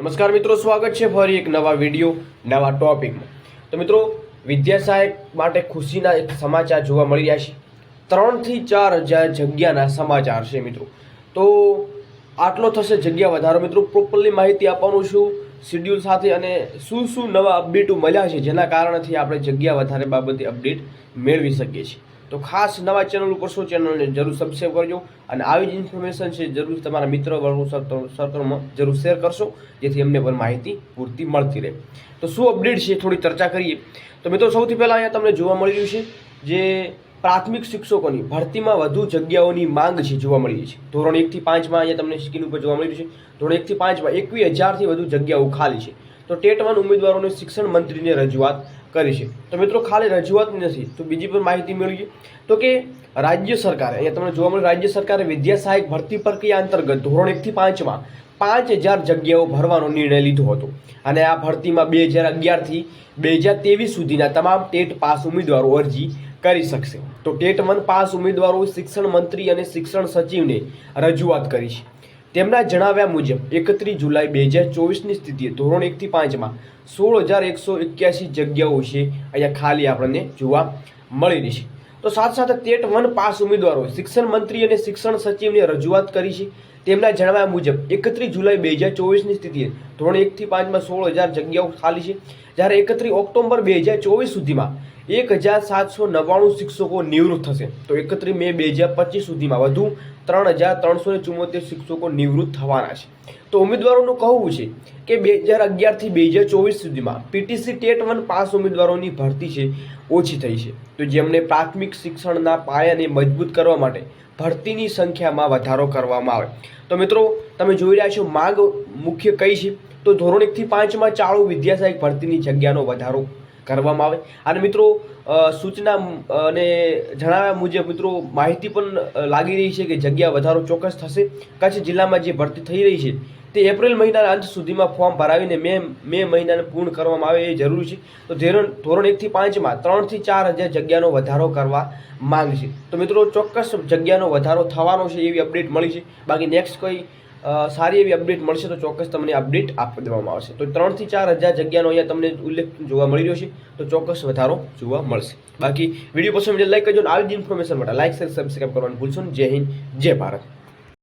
નમસ્કાર મિત્રો, સ્વાગત છે ફરી એક નવા વીડિયો નવા ટોપિકમાં તો મિત્રો, વિદ્યા સહાયક માટે ખુશીના એક સમાચાર જોવા મળી રહ્યા છે. ત્રણથી ચાર હજાર જગ્યાના સમાચાર છે મિત્રો. તો આટલો થશે જગ્યા વધારો. મિત્રો પ્રોપરલી માહિતી આપવાનું છું શિડ્યુલ સાથે અને શું શું નવા અપડેટો મળ્યા છે જેના કારણથી આપણે જગ્યા વધારે બાબતે અપડેટ મેળવી શકીએ છીએ. તો ખાસ નવા ચેનલ ઉપર શું ચેનલને જરૂર સબસ્ક્રાઈબ કરજો અને આવી જ ઇન્ફોર્મેશન છે જરૂર તમારા મિત્રો વર્ગો સર્કલમાં જરૂર શેર કરશો, જેથી અમને પણ માહિતી પૂરતી મળતી રહે. તો શું અપડેટ છે થોડી ચર્ચા કરીએ. તો મિત્રો, સૌથી પહેલાં અહીંયા તમને જોવા મળી રહ્યું છે જે પ્રાથમિક શિક્ષકોની ભરતીમાં વધુ જગ્યાઓની માંગ છે જોવા મળી છે. ધોરણ એકથી પાંચમાં અહીંયા તમને સ્કીન ઉપર જોવા મળી છે. ધોરણ એકથી પાંચમાં એકવીસ હજારથી વધુ જગ્યાઓ ખાલી છે. તો ટેટ વન ઉમેદવારોને શિક્ષણ મંત્રીને રજૂઆત. કરી છે. તો મિત્રો ખાલી રજૂઆત નથી, તો બીજી પણ માહિતી મેળવીએ. તો કે રાજ્ય સરકારે, અહીંયા તમને જોવા મળે રાજ્ય સરકારે વિદ્યા સહાયક ભરતી પ્રક્રિયા અંતર્ગત ધોરણ એકથી પાંચમાં પાંચ હજાર જગ્યાઓ ભરવાનો નિર્ણય લીધો હતો. અને આ ભરતીમાં બે હજાર અગિયારથી બે હજાર ત્રેવીસ સુધીના તમામ ટેટ પાસ ઉમેદવારો અરજી કરી શકશે. તો ટેટ વન પાસ ઉમેદવારો શિક્ષણ મંત્રી અને શિક્ષણ સચિવને રજૂઆત કરી છે. તેમના જણાવ્યા મુજબ, એકત્રીસ જુલાઈ બે હજાર ચોવીસની સ્થિતિએ ધોરણ એકથી પાંચમાં સોળ હજાર એકસો એક્યાસી જગ્યાઓ છે. અહીંયા ખાલી આપણને જોવા મળી રહી છે તો સાથે સાથે ટેટ વન પાસ ઉમેદવારો, શિક્ષણ મંત્રી અને શિક્ષણ સચિવને રજૂઆત કરી છે. તેમના જણાવ્યા મુજબ, એકત્રીસ જુલાઈ બે હજાર ચોવીસની સ્થિતિએ ધોરણ એકથી પાંચમાં સોળ હજાર જગ્યાઓ ખાલી છે. જ્યારે એકત્રીસ ઓક્ટોબર બે હજાર ચોવીસ સુધીમાં એક હજાર સાતસો નવ્વાણું શિક્ષકો નિવૃત્ત થશે. તો એકત્રીસ મે બે હજાર પચીસ સુધીમાં વધુ ત્રણ હજાર ત્રણસો ને ચુમ્મોતેર શિક્ષકો નિવૃત્ત થવાના છે. તો ઉમેદવારોનું કહેવું છે કે બે હજાર અગિયારથી બે હજાર ચોવીસ સુધીમાં પીટીસી ટેટ વન પાસ ઉમેદવારોની ભરતી છે, ઓછી થઈ છે. તો જેમને પ્રાથમિક શિક્ષણના પાયાને મજબૂત કરવા માટે ભરતીની સંખ્યામાં વધારો કરવામાં આવે. તો મિત્રો, તમે જોઈ રહ્યા છો માંગ મુખ્ય કઈ છે? તો ધોરણ એકથી પાંચમાં ચાલુ વિદ્યાસહાયક ભરતીની જગ્યાનો વધારો. કરવામાં આવે. અને મિત્રો સૂચના અને જણાવ્યા મુજબ મિત્રો, માહિતી પણ લાગી રહી છે કે જગ્યા વધારો ચોક્કસ થશે. કચ્છ જિલ્લામાં જે ભરતી થઈ રહી છે, તે એપ્રિલ મહિનાના અંત સુધીમાં ફોર્મ ભરાવીને મે મે મહિનાને પૂર્ણ કરવામાં આવે એ જરૂરી છે. તો ધોરણ ધોરણ એકથી પાંચમાં ત્રણથી ચાર હજાર જગ્યાનો વધારો કરવા માંગ છે. તો મિત્રો, ચોક્કસ જગ્યાનો વધારો થવાનો છે એવી અપડેટ મળી છે. બાકી નેક્સ્ટ કોઈ સારી એવી અપડેટ મળશે તો ચોક્કસ તમને અપડેટ આપી દેવામાં આવશે. તો ત્રણથી ચાર હજાર જગ્યાનો અહીંયા તમને ઉલ્લેખ જોવા મળી રહ્યો છે, તો ચોક્કસ વધારો જોવા મળશે. બાકી વીડિયો પસંદ લાઈક કરજો અને આવી જ ઇન્ફોર્મેશન માટે લાઈક શેર સબસ્ક્રાઈબ કરવાનું ભૂલશો ને જય હિન્દ, જય ભારત.